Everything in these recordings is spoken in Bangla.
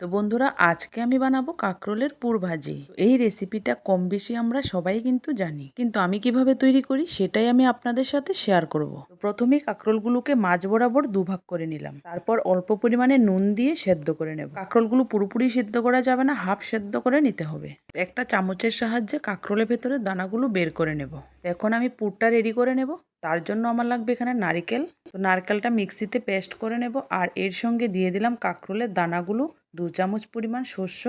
তো বন্ধুরা, আজকে আমি বানাবো কাঁকরোলের পুর ভাজি। এই রেসিপিটা কম বেশি আমরা সবাই কিন্তু জানি। কিন্তু আমি কীভাবে তৈরি করি সেটাই আমি আপনাদের সাথে শেয়ার করব। তো প্রথমেই কাঁকরোলগুলোকে মাছ বরাবর দুভাগ করে নিলাম। তারপর অল্প পরিমাণে নুন দিয়ে সেদ্ধ করে নেব। কাঁকরোলগুলো পুরোপুরি সেদ্ধ করা যাবে না, হাফ সেদ্ধ করে নিতে হবে। একটা চামচের সাহায্যে কাঁকরোলের ভেতরে দানাগুলো বের করে নেব। এখন আমি পুরটা রেডি করে নেব। তার জন্য আমার লাগবে এখানে নারিকেল। তো নারকেলটা মিক্সিতে পেস্ট করে নেব। আর এর সঙ্গে দিয়ে দিলাম কাঁকরোলের দানাগুলো। দু চামচ পরিমাণ শস্য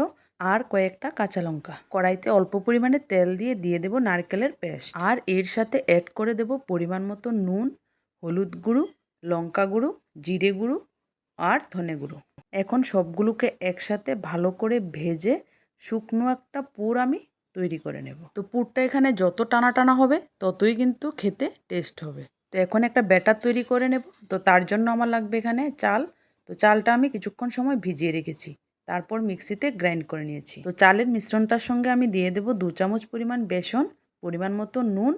আর কয়েকটা কাঁচা লঙ্কা। কড়াইতে অল্প পরিমাণে তেল দিয়ে দিয়ে দেব নারকেলের পেস্ট। আর এর সাথে অ্যাড করে দেব পরিমাণ মতো নুন, হলুদ গুঁড়ো, লঙ্কা গুঁড়ো, জিরে গুঁড়ো আর ধনে গুঁড়ো। এখন সবগুলোকে একসাথে ভালো করে ভেজে শুকনো একটা পুর আমি তৈরি করে নেব। তো পুরটা এখানে যত টানা টানা হবে ততই কিন্তু খেতে টেস্ট হবে। তো এখন একটা ব্যাটার তৈরি করে নেব। তো তার জন্য আমার লাগবে এখানে চাল তো চালটা আমি কিছুক্ষণ সময় ভিজিয়ে রেখেছি। তারপর মিক্সিতে গ্রাইন্ড করে নিয়েছি। তো চালের মিশ্রণটার সঙ্গে আমি দিয়ে দেবো দু চামচ পরিমাণ বেসন, পরিমাণ মতো নুন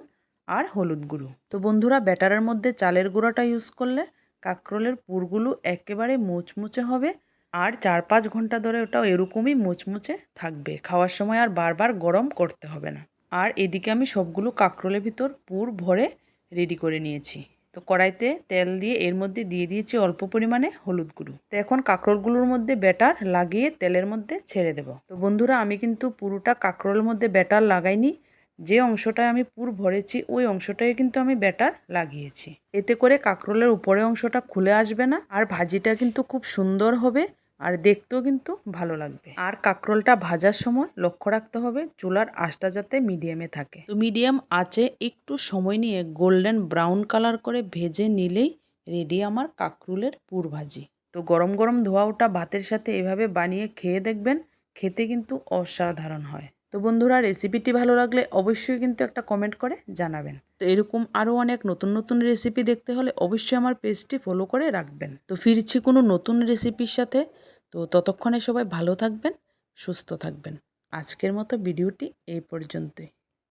আর হলুদ গুঁড়ো। তো বন্ধুরা, ব্যাটারের মধ্যে চালের গুঁড়োটা ইউজ করলে কাঁকরোলের পুরগুলো একেবারে মুচমুচে হবে আর চার পাঁচ ঘণ্টা ধরে ওটা এরকমই মুচমুচে থাকবে। খাওয়ার সময় আর বারবার গরম করতে হবে না। আর এদিকে আমি সবগুলো কাঁকরোলের ভিতর পুর ভরে রেডি করে নিয়েছি। তো কড়াইতে তেল দিয়ে এর মধ্যে দিয়ে দিয়েছি অল্প পরিমাণে হলুদ গুঁড়ো। তো এখন কাঁকরোলগুলোর মধ্যে ব্যাটার লাগিয়ে তেলের মধ্যে ছেড়ে দেব। তো বন্ধুরা, আমি কিন্তু পুরোটা কাঁকরোলের মধ্যে ব্যাটার লাগাইনি। যে অংশটায় আমি পুর ভরেছি, ওই অংশটায় কিন্তু আমি ব্যাটার লাগিয়েছি। এতে করে কাঁকরোলের উপরে অংশটা খুলে আসবে না। আর ভাজিটা কিন্তু খুব সুন্দর হবে। আর দেখতেও কিন্তু ভালো লাগবে। আর কাঁকরোলটা ভাজার সময় লক্ষ্য রাখতে হবে, চুলার আঁচটা যাতে মিডিয়ামে থাকে। তো মিডিয়াম আঁচে একটু সময় নিয়ে গোল্ডেন ব্রাউন কালার করে ভেজে নিলেই রেডি আমার কাঁকরোলের পুর ভাজি। তো গরম গরম ধোয়া ওটা ভাতের সাথে এভাবে বানিয়ে খেয়ে দেখবেন, খেতে কিন্তু অসাধারণ হয়। তো বন্ধুরা, রেসিপিটি ভালো লাগলে অবশ্যই কিন্তু একটা কমেন্ট করে জানাবেন। তো এরকম আরও অনেক নতুন নতুন রেসিপি দেখতে হলে অবশ্যই আমার পেজটি ফলো করে রাখবেন। তো ফিরছি কোনো নতুন রেসিপির সাথে। তো ততক্ষণে সবাই ভালো থাকবেন সুস্থ থাকবেন। আজকের মতো ভিডিওটি এই পর্যন্তই।